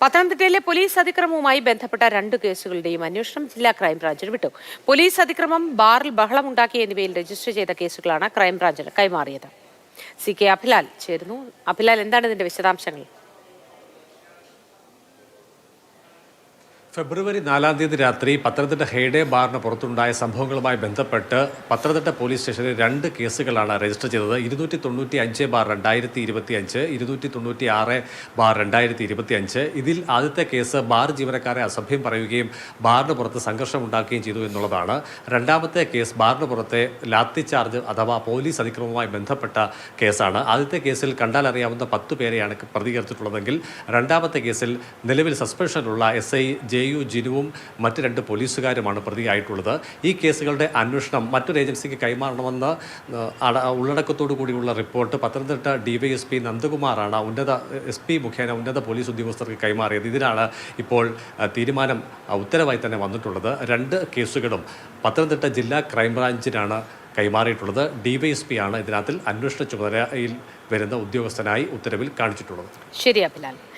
പത്തനംതിട്ടയിലെ പോലീസ് അതിക്രമവുമായി ബന്ധപ്പെട്ട രണ്ട് കേസുകളുടെയും അന്വേഷണം ജില്ലാ ക്രൈംബ്രാഞ്ചിന് വിട്ടു. പോലീസ് അതിക്രമം ബാറിൽ ബഹളമുണ്ടാക്കി എന്നിവയിൽ രജിസ്റ്റർ ചെയ്ത കേസുകളാണ് ക്രൈംബ്രാഞ്ചിന് കൈമാറിയത്. സി കെ അഭിലാൽ ചേരുന്നു. അഭിലാൽ എന്താണ് ഇതിന്റെ വിശദാംശങ്ങൾ? ഫെബ്രുവരി നാലാം തീയതി രാത്രി പത്തനംതിട്ട ഹെയ്ഡേ ബാറിന് പുറത്തുണ്ടായ സംഭവങ്ങളുമായി ബന്ധപ്പെട്ട് പത്തനംതിട്ട പോലീസ് സ്റ്റേഷനിൽ രണ്ട് കേസുകളാണ് രജിസ്റ്റർ ചെയ്തത്. ഇരുന്നൂറ്റി തൊണ്ണൂറ്റി അഞ്ച് ബാർ രണ്ടായിരത്തി ഇരുപത്തി അഞ്ച് ഇരുന്നൂറ്റി തൊണ്ണൂറ്റി ആറ് ബാർ രണ്ടായിരത്തി ഇരുപത്തി അഞ്ച് ഇതിൽ ആദ്യത്തെ കേസ് ബാർ ജീവനക്കാരെ അസഭ്യം പറയുകയും ബാറിന് പുറത്ത് സംഘർഷം ഉണ്ടാക്കുകയും ചെയ്തു എന്നുള്ളതാണ്. രണ്ടാമത്തെ കേസ് ബാറിന് പുറത്തെ ലാത്തി ചാർജ് അഥവാ പോലീസ് അതിക്രമവുമായി ബന്ധപ്പെട്ട കേസാണ്. ആദ്യത്തെ കേസിൽ കണ്ടാൽ അറിയാവുന്ന പത്ത് പേരെയാണ് പ്രതികരിച്ചിട്ടുള്ളതെങ്കിൽ രണ്ടാമത്തെ കേസിൽ നിലവിൽ സസ്പെൻഷനിലുള്ള എസ് ഐ ജെ യു ജിനുവും മറ്റ് രണ്ട് പോലീസുകാരുമാണ് പ്രതിയായിട്ടുള്ളത്. ഈ കേസുകളുടെ അന്വേഷണം മറ്റൊരു ഏജൻസിക്ക് കൈമാറണമെന്ന് ഉള്ളടക്കത്തോടു കൂടിയുള്ള റിപ്പോർട്ട് പത്തനംതിട്ട ഡിവൈഎസ്പി നന്ദകുമാറാണ് ഉന്നത എസ് പി മുഖേന ഉന്നത പോലീസ് ഉദ്യോഗസ്ഥർക്ക് കൈമാറിയത്. ഇതിനാണ് ഇപ്പോൾ തീരുമാനം ഉത്തരവായി തന്നെ വന്നിട്ടുള്ളത്. രണ്ട് കേസുകളും പത്തനംതിട്ട ജില്ലാ ക്രൈംബ്രാഞ്ചിനാണ് കൈമാറിയിട്ടുള്ളത്. ഡിവൈഎസ്പി ആണ് ഇതിനകത്തിൽ അന്വേഷണ ചുമതലയിൽ വരുന്ന ഉദ്യോഗസ്ഥനായി ഉത്തരവിൽ കാണിച്ചിട്ടുള്ളത്. ശരി അഭിലാൽ.